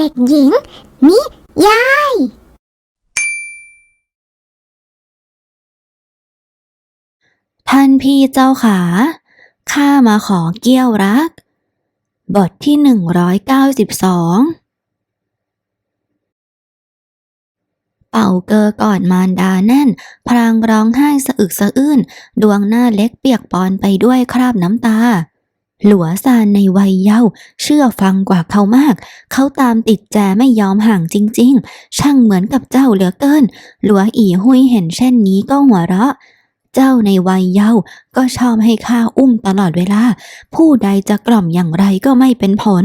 เด็กหญิง นิยาย ท่านพี่เจ้าขา ข้ามาขอเกี้ยวรัก บทที่หนึ่งร้อยเก้าสิบสอง เป่าเกอก่อนมารดาแน่น พรางร้องไห้สะอึกสะอื้น ดวงหน้าเล็กเปียกปอนไปด้วยคราบน้ำตา หลัวซานในวัยเยาว์เชื่อฟังกว่าเขามาก เขาตามติดแจไม่ยอมห่างจริง ๆ ช่างเหมือนกับเจ้าเหลือเกิน หลัวอีหุยเห็นเช่นนี้ก็หัวเราะ เจ้าในวัยเยาว์ก็ชอบให้ข้าอุ้มตลอดเวลา ผู้ใดจะกล่อมอย่างไรก็ไม่เป็นผล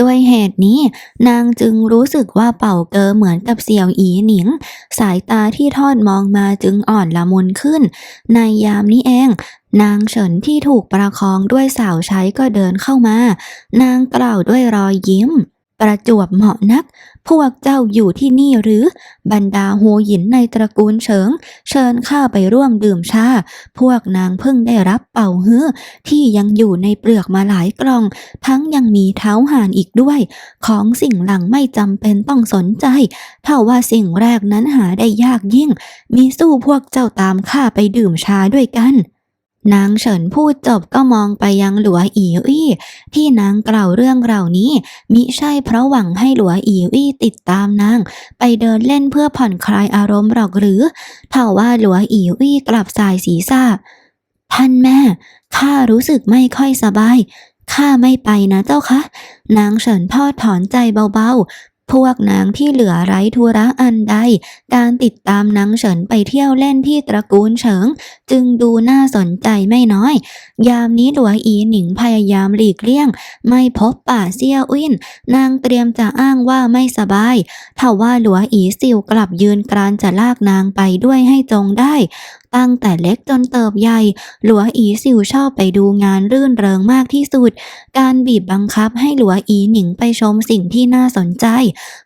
ด้วยเหตุนี้ นางจึงรู้สึกว่าเป่าเกอเหมือนกับเสี่ยวอีหนิง สายตาที่ทอดมองมาจึงอ่อนละมุนขึ้น ในยามนี้เอง นางเฉินที่ถูกประคองด้วยสาวใช้ก็เดินเข้ามา นางกล่าวด้วยรอยยิ้ม ประจวบเหมาะนัก พวกเจ้าอยู่ที่นี่หรือ บรรดาหัวหยินในตระกูลเฉิง เชิญข้าไปร่วมดื่มชา พวกนางเพิ่งได้รับเป่าฮื้อที่ยังอยู่ในเปลือกมาหลายกล่อง ทั้งยังมีเท้าห่านอีกด้วย ของสิ่งหลังไม่จำเป็นต้องสนใจถ้าว่าสิ่งแรกนั้นหาได้ยากยิ่ง มีสู้พวกเจ้าตามข้าไปดื่มชาด้วยกัน นางเฉินพูดจบก็มองไปยังหลัวอีอี้ที่นางกล่าวเรื่องเหล่านี้ มิใช่เพราะหวังให้หลัวอีอี้ติดตามนาง ไปเดินเล่นเพื่อผ่อนคลายอารมณ์หรอกหรือถ้าว่าหลัวอีอี้กลับสายศีรษะท่านแม่ข้ารู้สึกไม่ค่อยสบายข้าไม่ไปนะเจ้าคะ นางเฉินทอดถอนใจเบาๆ พวกนางที่เหลือไร้ธุระอันใด การติดตามนางเฉินไปเที่ยวเล่นที่ตระกูลเฉิง จึงดูน่าสนใจไม่น้อย ยามนี้หลัวอีหนิงพยายามหลีกเลี่ยง ไม่พบป่าเซียวอิน นางเตรียมจะอ้างว่าไม่สบายถ้าว่าหลัวอีซิวกลับยืนกรานจะลากนางไปด้วยให้จงได้ ตั้งแต่เล็กจนเติบใหญ่ หลัวอีซิวชอบไปดูงานรื่นเริงมากที่สุด การบีบบังคับให้หลัวอีหนิงไปชมสิ่งที่น่าสนใจ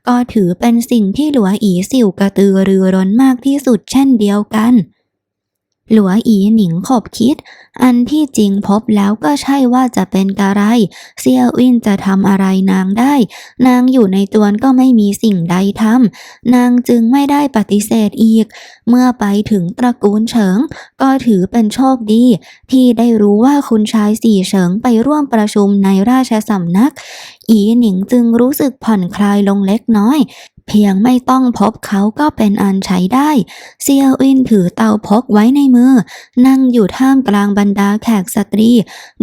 ก็ถือเป็นสิ่งที่หลัวอีซิวกระตือรือร้นมากที่สุดเช่นเดียวกัน หลัวอีหนิงขบคิด อันที่จริงพบแล้วก็ใช่ว่าจะเป็นกะไร เซียวอินจะทำอะไรนางได้ นางอยู่ในจวนก็ไม่มีสิ่งใดทำนางจึงไม่ได้ปฏิเสธอีก เมื่อไปถึงตระกูลเฉิง ก็ถือเป็นโชคดี ที่ได้รู้ว่าคุณชายสี่เฉิงไปร่วมประชุมในราชสำนัก อีหนิงจึงรู้สึกผ่อนคลายลงเล็กน้อย เพียงไม่ต้องพบเขาก็เป็นอันใช้ได้ เซียวอินถือเตาพกไว้ในมือ นั่งอยู่ท่ามกลางบรรดาแขกสตรี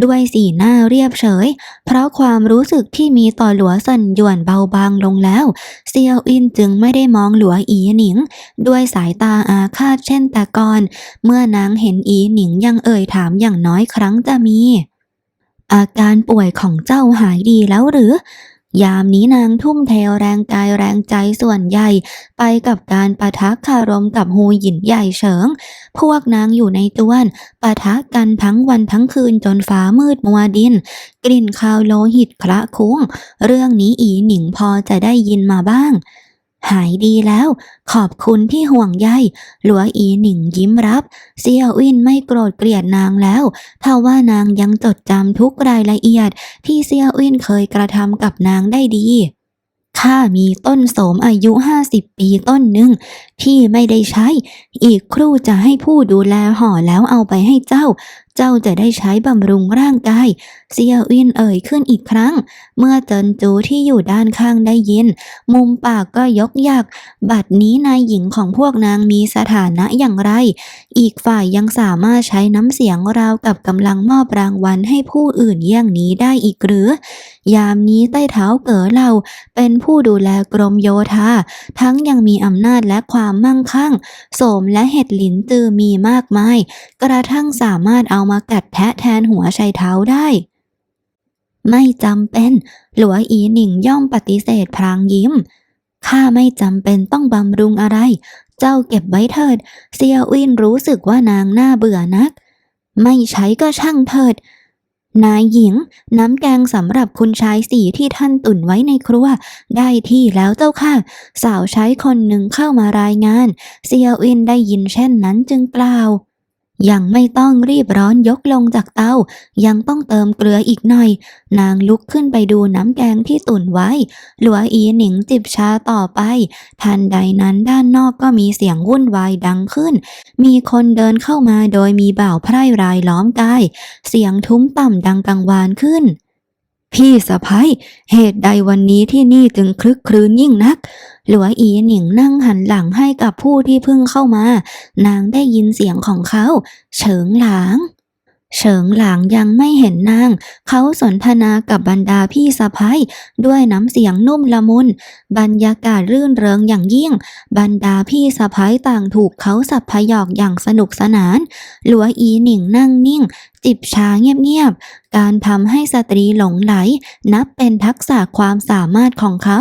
ด้วยสีหน้าเรียบเฉย เพราะความรู้สึกที่มีต่อหลัวสันหยวนเบาบางลงแล้ว เซียวอินจึงไม่ได้มองหลัวอีหนิง ด้วยสายตาอาฆาตเช่นแต่ก่อน เมื่อนางเห็นอีหนิงยังเอ่ยถามอย่างน้อยครั้งจะมี อาการป่วยของเจ้าหายดีแล้วหรือ ยามนี้นางทุ่มเทแรงกายแรงใจส่วนใหญ่ ไปกับการปะทะคารมกับฮูหยินใหญ่เฉิง พวกนางอยู่ในจวนปะทะกันทั้งวันทั้งคืนจนฟ้ามืดมัวดิน กลิ่นคาวโลหิตคละคุ้ง เรื่องนี้อีหนิงพอจะได้ยินมาบ้าง หายดีแล้ว ขอบคุณที่ห่วงใยหลัวอีหนิงยิ้มรับ เซียวอินไม่โกรธเกลียดนางแล้วถ้าว่านางยังจดจำทุกรายละเอียด ที่เซียวอินเคยกระทำกับนางได้ดีข้ามีต้นโสมอายุห้าสิบปีต้นหนึ่งที่ไม่ได้ใช้ อีกครู่จะให้ผู้ดูแลห่อแล้วเอาไปให้เจ้าเจ้าจะได้ใช้บำรุงร่างกาย เซียวอินเอ่ยขึ้นอีกครั้ง เมื่อเจินจูที่อยู่ด้านข้างได้ยิน มุมปากก็ยกยัก บัดนี้นายหญิงของพวกนางมีสถานะอย่างไร อีกฝ่ายยังสามารถใช้น้ำเสียงราวกับกำลังมอบรางวัลให้ผู้อื่นเยี่ยงนี้ได้อีกหรือ ยามนี้ใต้เท้าเก๋อเราเป็นผู้ดูแลกรมโยธา ทั้งยังมีอำนาจและความมั่งคั่ง โสมและเห็ดหลินจือมีมากมาย กระทั่งสามารถเอามากัดแทะแทนหัวไชเท้าได้ ไม่จำเป็น หลัวอีหนิงย่อมปฏิเสธพรางยิ้ม ข้าไม่จำเป็นต้องบำรุงอะไร เจ้าเก็บไว้เถิด เซียวอินรู้สึกว่านางน่าเบื่อนัก ไม่ใช้ก็ช่างเถิด นายหญิง น้ำแกงสำหรับคุณชายสีที่ท่านตุนไว้ในครัว ได้ที่แล้วเจ้าค่ะ สาวใช้คนหนึ่งเข้ามารายงาน เซียวอินได้ยินเช่นนั้นจึงกล่าว ยังไม่ต้องรีบร้อนยกลงจากเตา ยังต้องเติมเกลืออีกหน่อย นางลุกขึ้นไปดูน้ำแกงที่ตุนไว้ หลัวอีหนิงจิบชาต่อไป ทันใดนั้นด้านนอกก็มีเสียงวุ่นวายดังขึ้น มีคนเดินเข้ามาโดยมีบ่าวไพร่รายล้อมกาย เสียงทุ้มต่ำดังกังวานขึ้น พี่สะพ้ยเหตุใดวันนี้ที่นี่จึงคลึกครื้นยิ่งนัก หลัวอีหนิงนั่งหันหลังให้กับผู้ที่เพิ่งเข้ามา นางได้ยินเสียงของเขา เฉิงหลาง เฉิงหลางยังไม่เห็นนาง เขาสนทนากับบรรดาพี่สะพ้ยด้วยน้ำเสียงนุ่มละมุน บรรยากาศรื่นเริงอย่างยิ่ง บรรดาพี่สะพ้ยต่างถูกเขาสับพยอกอย่างสนุกสนาน หลัวอีหนิงนั่งนิ่ง จิบชาเงียบๆ การทำให้สตรีหลงไหล นับเป็นทักษะความสามารถของเขา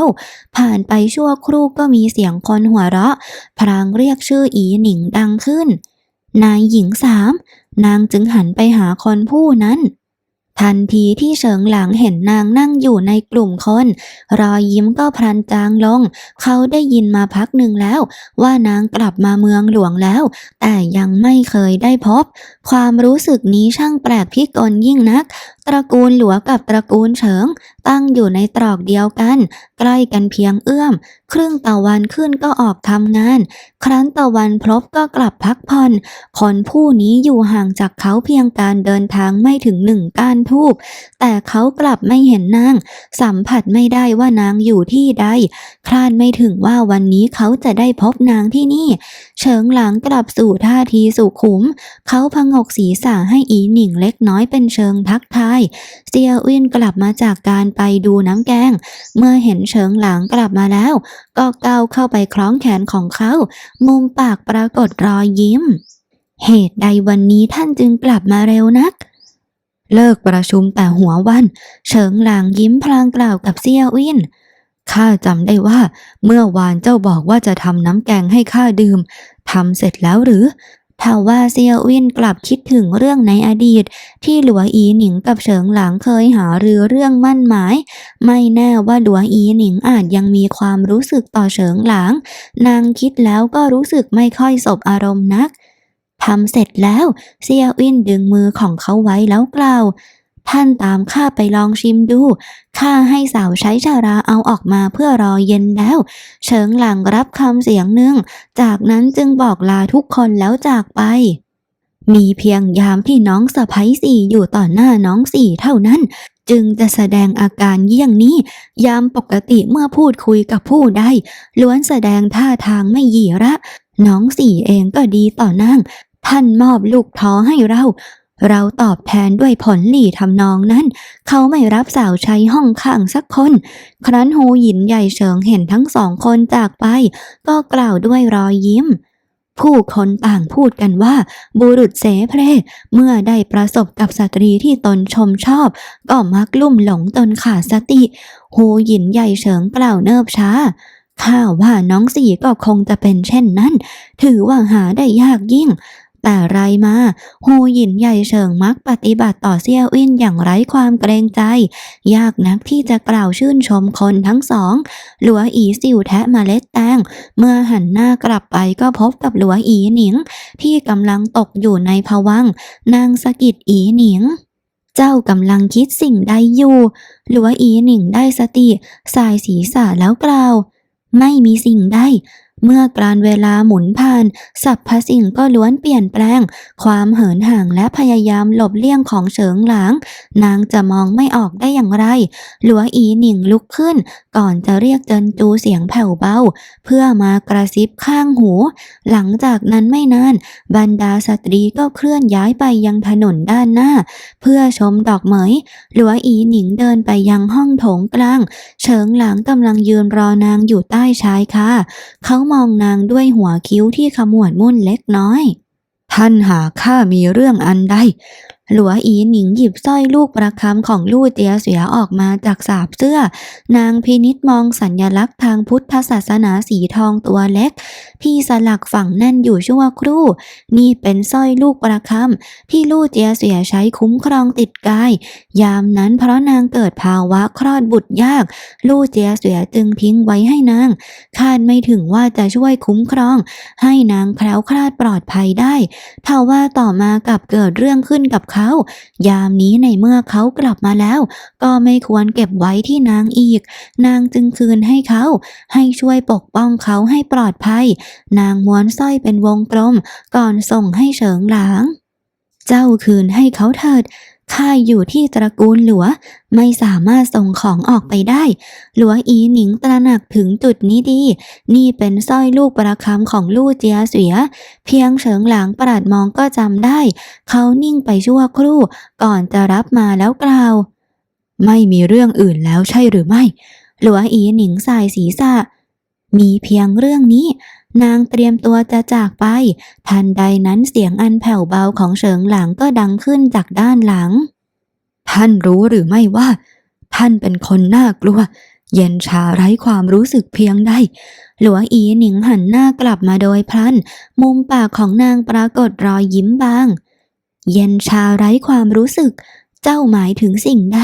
ผ่านไปชั่วครู่ก็มีเสียงคนหัวเราะ พรางเรียกชื่ออีหนิงดังขึ้น นายหญิงสาม นางจึงหันไปหาคนผู้นั้น ทันทีที่เฉิงหลางเห็นนางนั่งอยู่ในกลุ่มคน รอยยิ้มก็พลันจางลง เขาได้ยินมาพักหนึ่งแล้ว ว่านางกลับมาเมืองหลวงแล้ว แต่ยังไม่เคยได้พบ ความรู้สึกนี้ช่างแปลกพิกลยิ่งนัก ตระกูลหลัวกับตระกูลเฉิงตั้งอยู่ในตรอกเดียวกัน ใกล้กันเพียงเอื้อม ครึ่งตะวันขึ้นก็ออกทำงาน ครั้นตะวันพลบก็กลับพักผ่อน คนผู้นี้อยู่ห่างจากเขาเพียงการเดินทางไม่ถึงหนึ่งก้านทูบแต่เขากลับไม่เห็นนาง สัมผัสไม่ได้ว่านางอยู่ที่ใดคาดไม่ถึงว่าวันนี้เขาจะได้พบนางที่นี่ เฉิงหลังกลับสู่ท่าทีสุขุม เขาพงกศีรษะให้อีหนิงเล็กน้อยเป็นเชิงทักทาย เซียวอินกลับมาจากการไปดูน้ำแกง เมื่อเห็นเฉิงหลังกลับมาแล้ว ก็ก้าวเข้าไปคล้องแขนของเขา มุมปากปรากฏรอยยิ้ม เหตุใดวันนี้ท่านจึงกลับมาเร็วนัก เลิกประชุมแต่หัววัน เฉิงหลางยิ้มพลางกล่าวกับเซียวอินข้าจำได้ว่า เมื่อวานเจ้าบอกว่าจะทำน้ำแกงให้ข้าดื่มทำเสร็จแล้วหรือ ทว่าเซียววินกลับคิดถึงเรื่องในอดีต ที่หลัวอีหนิงกับเฉิงหลางเคยหารือเรื่องมั่นหมาย ไม่แน่ว่าหลัวอีหนิงอาจยังมีความรู้สึกต่อเฉิงหลางนางคิดแล้วก็รู้สึกไม่ค่อยสบอารมณ์นักทำเสร็จแล้ว เซียววินดึงมือของเขาไว้แล้วกล่าว ท่านตามข้าไปลองชิมดู ข้าให้สาวใช้ชาราเอาออกมาเพื่อรอเย็นแล้ว เฉิงหลังรับคำเสียงหนึ่ง จากนั้นจึงบอกลาทุกคนแล้วจากไป มีเพียงยามที่น้องสะพ้ยสี่อยู่ต่อหน้าน้องสี่เท่านั้น จึงจะแสดงอาการเยี่ยงนี้ ยามปกติเมื่อพูดคุยกับผู้ใดล้วนแสดงท่าทางไม่หยีระ น้องสี่เองก็ดีต่อนางท่านมอบลูกท้อให้เรา เราตอบแทนด้วยผลหลี่ทำนองนั้น เขาไม่รับสาวใช้ห้องข้างสักคน ครั้นหูหยินใหญ่เฉิงเห็นทั้งสองคนจากไป ก็กล่าวด้วยรอยยิ้ม ผู้คนต่างพูดกันว่า บุรุษเสเพเมื่อได้ประสบกับสตรีที่ตนชมชอบ ก็มักลุ่มหลงจนขาดสติ หูหยินใหญ่เฉิงกล่าวเนิบช้าข้าว่าน้องสี่ก็คงจะเป็นเช่นนั้น ถือว่าหาได้ยากยิ่ง แต่ไรมาฮูหยินใหญ่เฉิงมักปฏิบัติต่อเซี่ยวอินอย่างไร้ความเกรงใจ ยากนักที่จะกล่าวชื่นชมคนทั้งสอง หลัวอีสิวแทะมเมล็ดแตง เมื่อหันหน้ากลับไปก็พบกับหลัวอีหนิง ที่กำลังตกอยู่ในภวังนางสะกิดอีหนิงเจ้ากำลังคิดสิ่งใดอยู่ หลัวอีหนิงได้สติ สายศีรษะแล้วกล่าว ไม่มีสิ่งใด เมื่อการเวลาหมุนผ่านสรรพสิ่งก็ล้วนเปลี่ยนแปลง ความเหินห่างและพยายามหลบเลี่ยงของเฉิงหลาง นางจะมองไม่ออกได้อย่างไร หลัวอีหนิงลุกขึ้น ก่อนจะเรียกเจินจูเสียงแผ่วเบา เพื่อมากระซิบข้างหู หลังจากนั้นไม่นาน บรรดาสตรีก็เคลื่อนย้ายไปยังถนนด้านหน้า เพื่อชมดอกเหมย หลัวอีหนิงเดินไปยังห้องโถงกลาง เฉิงหลางกำลังยืนรอนางอยู่ใต้ชายคาเขามองนางด้วยหัวคิ้วที่ขมวดมุ่นเล็กน้อย ท่านหาข้ามีเรื่องอันใด หลัวอีหนิงหยิบสร้อยลูกประคำของลู่เจียเสียออกมาจากสาบเสื้อ นางพินิษมองสัญญลักษณ์ทางพุทธศาสนาสีทองตัวเล็ก ที่สลักฝังแน่นอยู่ชั่วครู่ นี่เป็นสร้อยลูกประคำที่ลู่เจียเสียใช้คุ้มครองติดกาย ยามนั้นเพราะนางเกิดภาวะคลอดบุตรยาก ลู่เจียเสียจึงทิ้งไว้ให้นาง คาดไม่ถึงว่าจะช่วยคุ้มครอง ให้นางแคล้วคลาดปลอดภัยได้ทว่าต่อมากับเกิดเรื่องขึ้นกับเขา ยามนี้ในเมื่อเขากลับมาแล้ว ก็ไม่ควรเก็บไว้ที่นางอีก นางจึงคืนให้เขา ให้ช่วยปกป้องเขาให้ปลอดภัย นางม้วนสร้อยเป็นวงกลม ก่อนส่งให้เฉิงหลาง เจ้าคืนให้เขาเถิด ข้าอยู่ที่ตระกูลหลัว ไม่สามารถส่งของออกไปได้ หลัวอีหนิงตระหนักถึงจุดนี้ดี นี่เป็นสร้อยลูกประคำของลู่เจียเสีย เพียงเฉิงหลางปราดมองก็จำได้ เขานิ่งไปชั่วครู่ ก่อนจะรับมาแล้วกล่าว ไม่มีเรื่องอื่นแล้วใช่หรือไม่ หลัวอีหนิงสายศีรษะ มีเพียงเรื่องนี้ นางเตรียมตัวจะจากไป ทันใดนั้นเสียงอันแผ่วเบาของเฉิงหลางก็ดังขึ้นจากด้านหลัง ท่านรู้หรือไม่ว่า ท่านเป็นคนน่ากลัว เย็นชาไร้ความรู้สึกเพียงใด หลัวอีหนิงหันหน้ากลับมาโดยพลัน มุมปากของนางปรากฏรอยยิ้มบาง เย็นชาไร้ความรู้สึก เจ้าหมายถึงสิ่งใด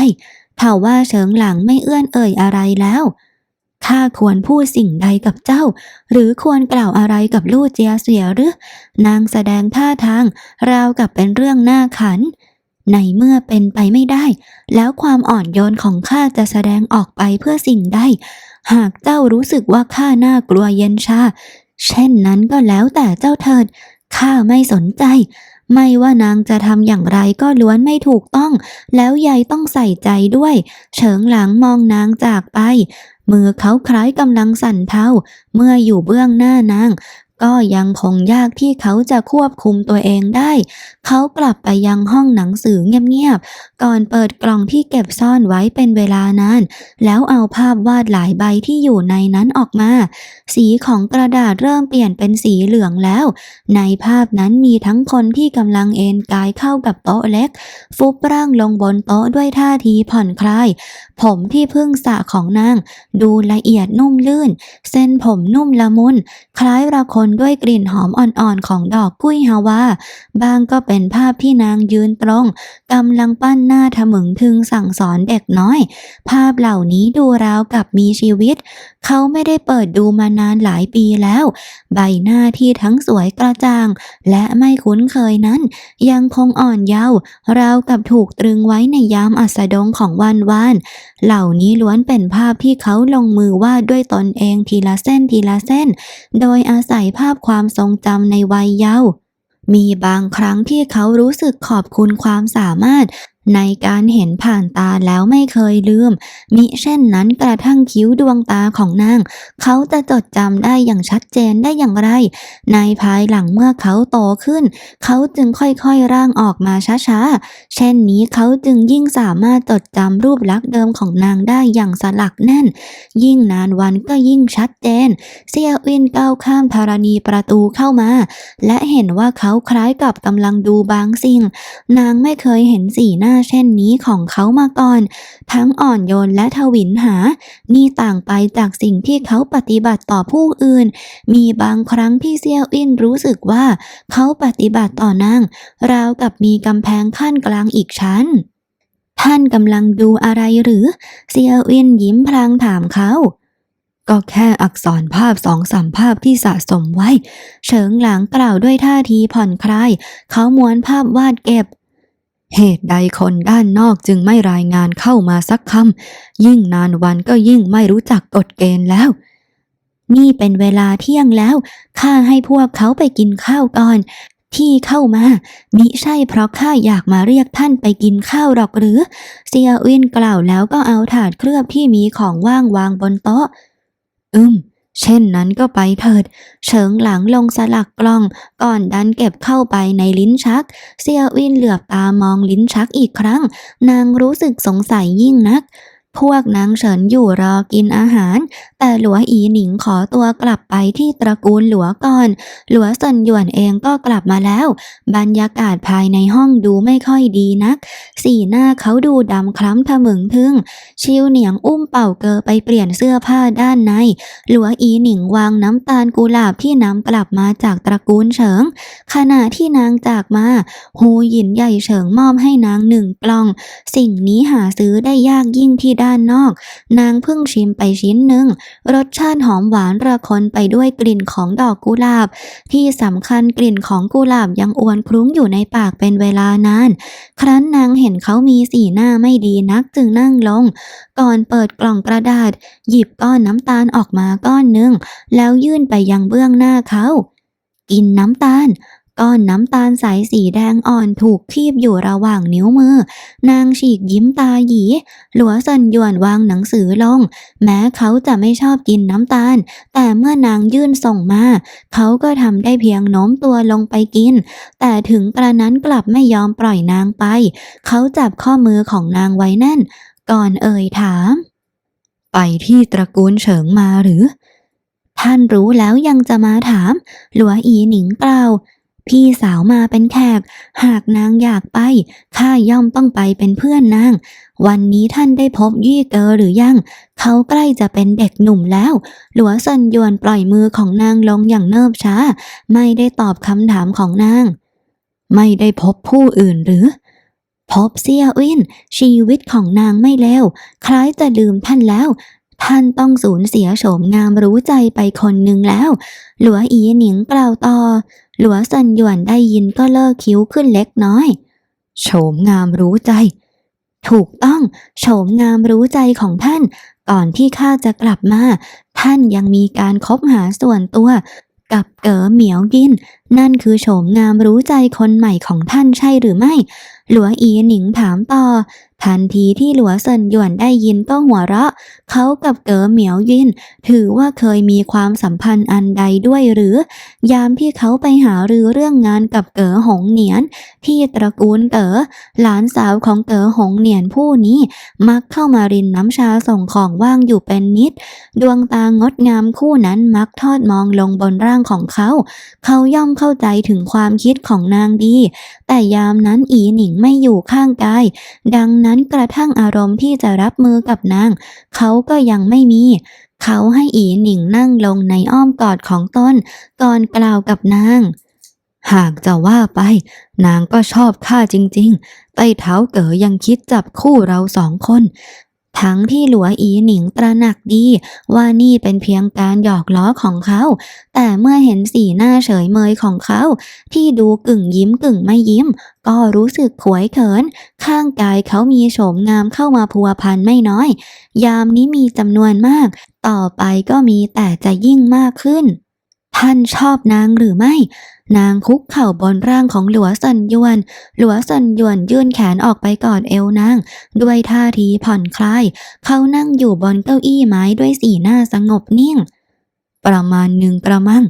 เผ่าว่าเฉิงหลังไม่เอื้อนเอ่ยอะไรแล้ว ข้าควรพูดสิ่งใดกับเจ้า หรือควรกล่าวอะไรกับลู่เจียเสียหรือ นางแสดงท่าทาง ราวกับเป็นเรื่องน่าขัน ในเมื่อเป็นไปไม่ได้ แล้วความอ่อนโยนของข้าจะแสดงออกไปเพื่อสิ่งใด หากเจ้ารู้สึกว่าข้าน่ากลัวเย็นชา เช่นนั้นก็แล้วแต่เจ้าเถิด ข้าไม่สนใจไม่ว่านางจะทำอย่างไรก็ล้วนไม่ถูกต้อง แล้วยายต้องใส่ใจด้วย เฉิงหลังมองนางจากไป มือเขาคล้ายกำลังสั่นเทาเมื่ออยู่เบื้องหน้านาง ก็ยังคงยากที่เขาจะควบคุมตัวเองได้ เขากลับไปยังห้องหนังสือเงียบๆ ก่อนเปิดกล่องที่เก็บซ่อนไว้เป็นเวลานาน แล้วเอาภาพวาดหลายใบที่อยู่ในนั้นออกมา สีของกระดาษเริ่มเปลี่ยนเป็นสีเหลืองแล้ว ในภาพนั้นมีทั้งคนที่กำลังเอนกายเข้ากับโต๊ะเล็ก ฟุบร่างลงบนโต๊ะด้วยท่าทีผ่อนคลาย ผมที่เพึ่งสระของนาง ดูละเอียดนุ่มลื่น เส้นผมนุ่มละมุน คล้ายระคนด้วยกลิ่นหอมอ่อนๆของดอกกุ้ยฮาวาบางก็เป็นภาพที่นางยืนตรงกำลังปั้นหน้าทะมึงถึงสั่งสอนเด็กน้อย ภาพเหล่านี้ดูราวกับมีชีวิต เขาไม่ได้เปิดดูมานานหลายปีแล้ว ใบหน้าที่ทั้งสวยกระจ่าง และไม่คุ้นเคยนั้น ยังคงอ่อนเยาว์ราวกับถูกตรึงไว้ในยามอัสดงของวันวานเหล่านี้ล้วนเป็นภาพที่เขาลงมือวาดด้วยตนเองทีละเส้นทีละเส้น โดยอาศัยภาพความทรงจำในวัยเยาว์มีบางครั้งที่เขารู้สึกขอบคุณความสามารถ ในการเห็นผ่านตาแล้วไม่เคยลืม มิเช่นนั้นกระทั่งคิ้วดวงตาของนาง เขาจะจดจำได้อย่างชัดเจนได้อย่างไร ในภายหลังเมื่อเขาโตขึ้น เขาจึงค่อยๆร่างออกมาช้าๆ เช่นนี้เขาจึงยิ่งสามารถจดจำรูปลักษณ์เดิมของนางได้อย่างสลักแน่น ยิ่งนานวันก็ยิ่งชัดเจน เซียวอินก้าวข้ามธรณีประตูเข้ามา และเห็นว่าเขาคล้ายกับกำลังดูบางสิ่ง นางไม่เคยเห็นสีหน้าเช่นนี้ของเขามาก่อน ทั้งอ่อนโยนและทวินหา นี่ต่างไปจากสิ่งที่เขาปฏิบัติต่อผู้อื่น มีบางครั้งที่เซียวอินรู้สึกว่า เขาปฏิบัติต่อนางราวกับมีกำแพงขั้นกลางอีกชั้นท่านกำลังดูอะไรหรือ เซียวอินยิ้มพลางถามเขา ก็แค่อักษรภาพสองสามภาพที่สะสมไว้ เฉิงหลางกล่าวด้วยท่าทีผ่อนคลาย เขาม้วนภาพวาดเก็บ เหตุใดคนด้านนอกจึงไม่รายงานเข้ามาสักคำยิ่งนานวันก็ยิ่งไม่รู้จักกฎเกณฑ์แล้ว นี่เป็นเวลาเที่ยงแล้ว ข้าให้พวกเขาไปกินข้าวก่อน ที่เข้ามา มิใช่เพราะข้าอยากมาเรียกท่านไปกินข้าวหรอกหรือ เซียวินกล่าวแล้วก็เอาถาดเคลือบที่มีของว่างวางบนโต๊ะ อืม เช่นนั้นก็ไปเถิด เฉิงหลังลงสลักกล้อง ก่อนดันเก็บเข้าไปในลิ้นชัก เซียวินเหลือบตามองลิ้นชักอีกครั้ง นางรู้สึกสงสัยยิ่งนัก พวกนางเฉินอยู่รอกินอาหาร แต่หลัวอีหนิงขอตัวกลับไปที่ตระกูลหลัวก่อน หลัวเซินหยวนเองก็กลับมาแล้ว บรรยากาศภายในห้องดูไม่ค่อยดีนัก สีหน้าเขาดูดำคล้ำทะมึงทึ่ง ชิวเหนียงอุ้มเป่าเกอไปเปลี่ยนเสื้อผ้าด้านใน หลัวอีหนิงวางน้ำตาลกุหลาบที่นำกลับมาจากตระกูลเฉิง ขณะที่นางจากมาฮูหยินใหญ่เฉิงมอบให้นางหนึ่งกล่อง สิ่งนี้หาซื้อได้ยากยิ่งที่ด้านนอก นางเพิ่งชิมไปชิ้นหนึ่ง รสชาติหอมหวานระคนไปด้วยกลิ่นของดอกกุหลาบ ที่สำคัญกลิ่นของกุหลาบยังอวนคลุ้งอยู่ในปากเป็นเวลานาน ครั้นนางเห็นเขามีสีหน้าไม่ดีนักจึงนั่งลง ก่อนเปิดกล่องกระดาษ หยิบก้อนน้ำตาลออกมาก้อนหนึ่ง แล้วยื่นไปยังเบื้องหน้าเขา กินน้ำตาล ก้อนน้ำตาลใสสีแดงอ่อนถูกคีบอยู่ระหว่างนิ้วมือ นางฉีกยิ้มตาหยี หลัวซันหยวนวางหนังสือลง แม้เขาจะไม่ชอบกินน้ำตาล แต่เมื่อนางยื่นส่งมา เขาก็ทำได้เพียงโน้มตัวลงไปกิน แต่ถึงกระนั้นกลับไม่ยอมปล่อยนางไป เขาจับข้อมือของนางไว้แน่น ก่อนเอ่ยถาม ไปที่ตระกูลเฉิงมาหรือ ท่านรู้แล้วยังจะมาถาม หลัวอีหนิงเปล่า พี่สาวมาเป็นแขก หากนางอยากไป ข้าย่อมต้องไปเป็นเพื่อนนาง วันนี้ท่านได้พบยี่เกอหรือยัง เขาใกล้จะเป็นเด็กหนุ่มแล้ว หลัวซันยวนปล่อยมือของนางลงอย่างเนิบช้า ไม่ได้ตอบคำถามของนาง ไม่ได้พบผู้อื่นหรือ พบเซียวินชีวิตของนางไม่เลวคล้ายจะลืมท่านแล้ว ท่านต้องสูญเสียโฉมงามรู้ใจไปคนหนึ่งแล้ว หลัวอีหนิงกล่าวต่อ หลัวซันหยวนได้ยินก็เลิกคิ้วขึ้นเล็กน้อย โฉมงามรู้ใจ ถูกต้อง โฉมงามรู้ใจของท่าน ก่อนที่ข้าจะกลับมา ท่านยังมีการคบหาส่วนตัว กับเก๋อเหมียวกิน นั่นคือโฉมงามรู้ใจคนใหม่ของท่านใช่หรือไม่ หลัวอีหนิงถามต่อ ทันทีที่หลัวเซินหยวนได้ยินก็หัวเราะ เขากับเก๋อเหมียวยิน ถือว่าเคยมีความสัมพันธ์อันใดด้วยหรือ ยามที่เขาไปหารือเรื่องงานกับเก๋อหงเหนียน ที่ตระกูลเก๋อหลานสาวของเก๋อหงเหนียนผู้นี้มักเข้ามารินน้ำชาส่งของว่างอยู่เป็นนิด ดวงตางดงามคู่นั้นมักทอดมองลงบนร่างของเขา เขาย่อมเข้าใจถึงความคิดของนางดี แต่ยามนั้นอีหนิงไม่อยู่ข้างกาย ดังนั้นกระทั่งอารมณ์ที่จะรับมือกับนาง เขาก็ยังไม่มี เขาให้อีหนิงนั่งลงในอ้อมกอดของตนก่อนกล่าวกับนาง หากจะว่าไป นางก็ชอบข้าจริงๆไต้เท้าเก๋อยังคิดจับคู่เราสองคน ทั้งที่หลัวอีหนิงตระหนักดีว่านี่เป็นเพียงการหยอกล้อของเขา แต่เมื่อเห็นสีหน้าเฉยเมยของเขา ที่ดูกึ่งยิ้มกึ่งไม่ยิ้ม ก็รู้สึกขวยเขิน ข้างกายเขามีโฉมงามเข้ามาพัวพันไม่น้อย ยามนี้มีจำนวนมาก ต่อไปก็มีแต่จะยิ่งมากขึ้น ท่านชอบนางหรือไม่ นางคุกเข่าบนร่างของหลัวซันยวน หลัวซันยวนยื่นแขนออกไปกอดเอวนาง ด้วยท่าทีผ่อนคลาย เขานั่งอยู่บนเก้าอี้ไม้ด้วยสีหน้าสงบนิ่ง ประมาณหนึ่งกระมัง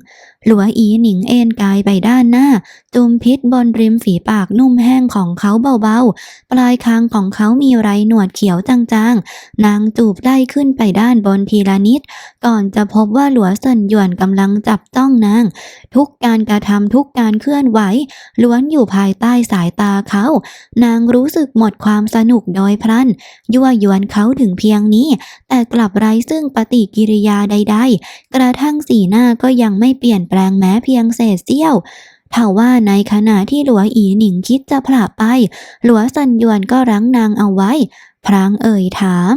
หลัวอีหนิงเอนกายไปด้านหน้า จุมพิษบนริมฝีปากนุ่มแห้งของเขาเบาๆ ปลายคางของเขามีไรหนวดเขียวจางๆ นางจูบได้ขึ้นไปด้านบนทีละนิด ก่อนจะพบว่าหลัวเซินหยวนกำลังจับจ้องนาง ทุกการกระทำทุกการเคลื่อนไหว ล้วนอยู่ภายใต้สายตาเขา นางรู้สึกหมดความสนุกโดยพลัน ยั่วยวนเขาถึงเพียงนี้ แต่กลับไร้ซึ่งปฏิกิริยาใด ๆ กระทั่งสีหน้าก็ยังไม่เปลี่ยนแปลงแม้เพียงเศษเสี้ยวทว่าในขณะที่หลัวอีหนิงคิดจะผละไป หลัวซันยวนก็รั้งนางเอาไว้ พรางเอ่ยถาม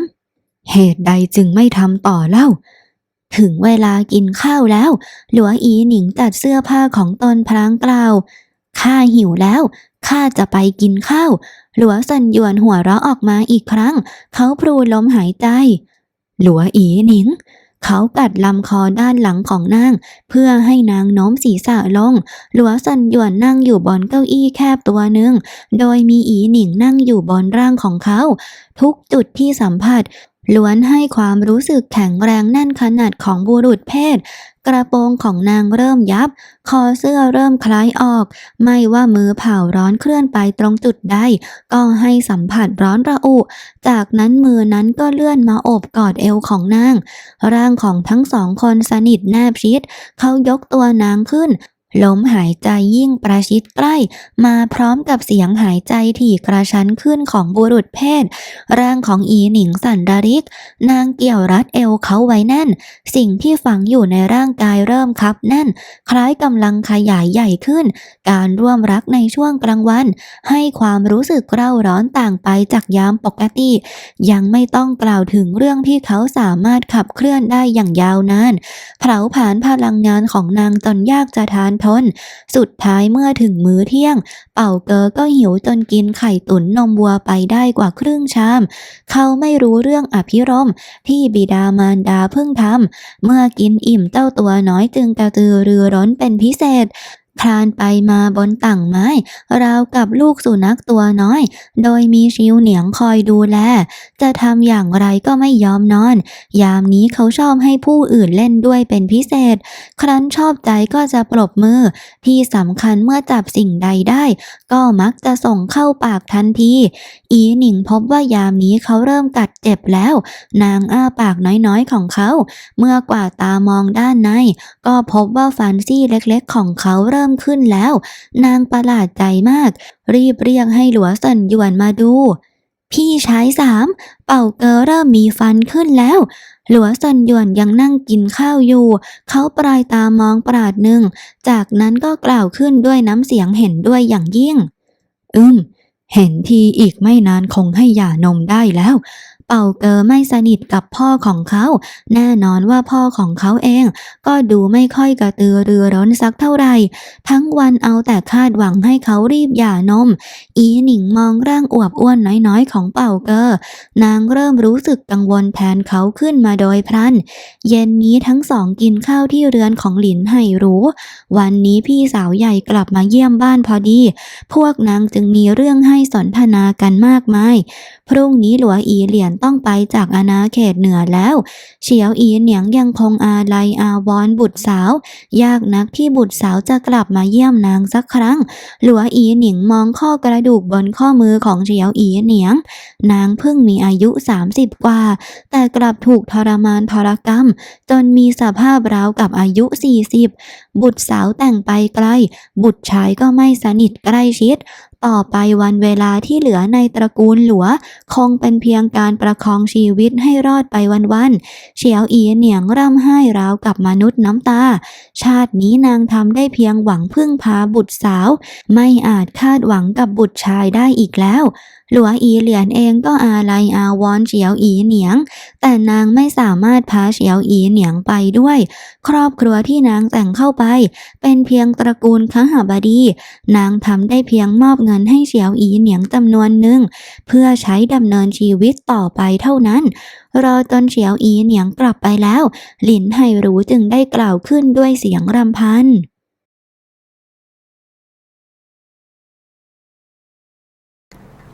เหตุใดจึงไม่ทำต่อเล่า ถึงเวลากินข้าวแล้ว หลัวอีหนิงจัดเสื้อผ้าของตนพลางกล่าว ข้าหิวแล้ว ข้าจะไปกินข้าว หลัวซันยวนหัวเราะออกมาอีกครั้ง เขาพรูลมหายใจ หลัวอีหนิง เขากัดลำคอด้านหลังของนาง เพื่อให้นางโน้มศีรษะลง หลัวสันหยวนนั่งอยู่บนเก้าอี้แคบตัวหนึ่ง โดยมีอีหนิงนั่งอยู่บนร่างของเขา ทุกจุดที่สัมผัส ล้วนให้ความรู้สึกแข็งแรงแน่นขนาดของบุรุษเพศ กระโปรงของนางเริ่มยับ คอเสื้อเริ่มคล้ายออก ไม่ว่ามือเผาร้อนเคลื่อนไปตรงจุดใด ก็ให้สัมผัสร้อนระอุ จากนั้นมือนั้นก็เลื่อนมาโอบกอดเอวของนาง ร่างของทั้งสองคนสนิทแนบชิด เขายกตัวนางขึ้น ลมหายใจยิ่งประชิดใกล้ มาพร้อมกับเสียงหายใจถี่กระชั้นขึ้นของบุรุษเพศ ร่างของอีหนิงสันดาริก นางเกี่ยวรัดเอวเขาไว้แน่น สิ่งที่ฝังอยู่ในร่างกายเริ่มคับแน่น คล้ายกำลังขยายใหญ่ขึ้น การร่วมรักในช่วงกลางวัน ให้ความรู้สึกเร่าร้อนต่างไปจากยามปกติ ยังไม่ต้องกล่าวถึงเรื่องที่เขาสามารถขับเคลื่อนได้อย่างยาวนานเผาผลาญพลังงานของนางจนยากจะทานทน สุดท้ายเมื่อถึงมื้อเที่ยง เป่าเกอก็หิวจนกินไข่ตุ๋นนมวัวไปได้กว่าครึ่งชาม เขาไม่รู้เรื่องอภิรมที่บิดามารดาเพิ่งทำเมื่อกินอิ่มเจ้าตัวน้อยจึงกระตือรือร้นเป็นพิเศษ คลานไปมาบนต่างไม้ ราวกับลูกสุนัขตัวน้อย โดยมีชิวเหนียงคอยดูแล จะทำอย่างไรก็ไม่ยอมนอน ยามนี้เขาชอบให้ผู้อื่นเล่นด้วยเป็นพิเศษ ครั้นชอบใจก็จะปรบมือ ที่สำคัญเมื่อจับสิ่งใดได้ ก็มักจะส่งเข้าปากทันที อีหนิงพบว่ายามนี้เขาเริ่มกัดเจ็บแล้ว นางอ้าปากน้อยๆของเขา เมื่อกว่าตามองด้านใน ก็พบว่าฟันซี่เล็กๆของเขาเริ่มริ่มขึ้นแล้ว นางประหลาดใจมาก รีบเรียกให้หลัวเซินหยวนมาดู พี่ชายสาม เป่าเกอเริ่มมีฟันขึ้นแล้ว หลัวเซินหยวนยังนั่งกินข้าวอยู่ เขาปลายตามองปราดหนึ่ง จากนั้นก็กล่าวขึ้นด้วยน้ำเสียงเห็นด้วยอย่างยิ่ง อืมเห็นทีอีกไม่นานคงให้หย่านมได้แล้ว เป่าเกอไม่สนิทกับพ่อของเขา แน่นอนว่าพ่อของเขาเอง ก็ดูไม่ค่อยกระตือรือร้นสักเท่าไหร่ ทั้งวันเอาแต่คาดหวังให้เขารีบหย่านม อีหนิงมองร่างอวบอ้วนน้อยๆ ของเป่าเกอนางเริ่มรู้สึกกังวลแทนเขาขึ้นมาโดยพลัน เย็นนี้ทั้งสองกินข้าวที่เรือนของหลินไห่รู้ วันนี้พี่สาวใหญ่กลับมาเยี่ยมบ้านพอดี พวกนางจึงมีเรื่องให้สนทนากันมากมาย พรุ่งนี้หลัวอีเหลียนต้องไปจากอาณาเขตเหนือแล้วเฉียวอีเหนียงยังคงอาลัยอาวรณ์บุตรสาว ยากนักที่บุตรสาวจะกลับมาเยี่ยมนางสักครั้ง หลัวอีเหนียงมองข้อกระดูกบนข้อมือของเฉียวอีเหนียง นางเพิ่งมีอายุ 30 กว่า แต่กลับถูกทรมานทรกรรม จนมีสภาพราวกับอายุ 40 บุตรสาวแต่งไปไกล บุตรชายก็ไม่สนิทใกล้ชิด ต่อไปวันเวลาที่เหลือในตระกูลหลัว คงเป็นเพียงการประคองชีวิตให้รอดไปวันๆเฉียวอีเหนียงร่ำไห้ราวกับมนุษย์น้ำตา ชาตินี้นางทำได้เพียงหวังพึ่งพาบุตรสาว ไม่อาจคาดหวังกับบุตรชายได้อีกแล้ว หลัวอีเหลียนเองก็อาลัยอาวรณ์เฉียวอีเหนียง แต่นางไม่สามารถพาเฉียวอีเหนียงไปด้วย ครอบครัวที่นางแต่งเข้าไป เป็นเพียงตระกูลขหบดี นางทำได้เพียงมอบเงินให้เฉียวอีเหนียงจำนวนหนึ่ง เพื่อใช้ดำเนินชีวิตต่อไปเท่านั้น รอจนเฉียวอีเหนียงกลับไปแล้ว หลินไห่รู้จึงได้กล่าวขึ้นด้วยเสียงรำพัน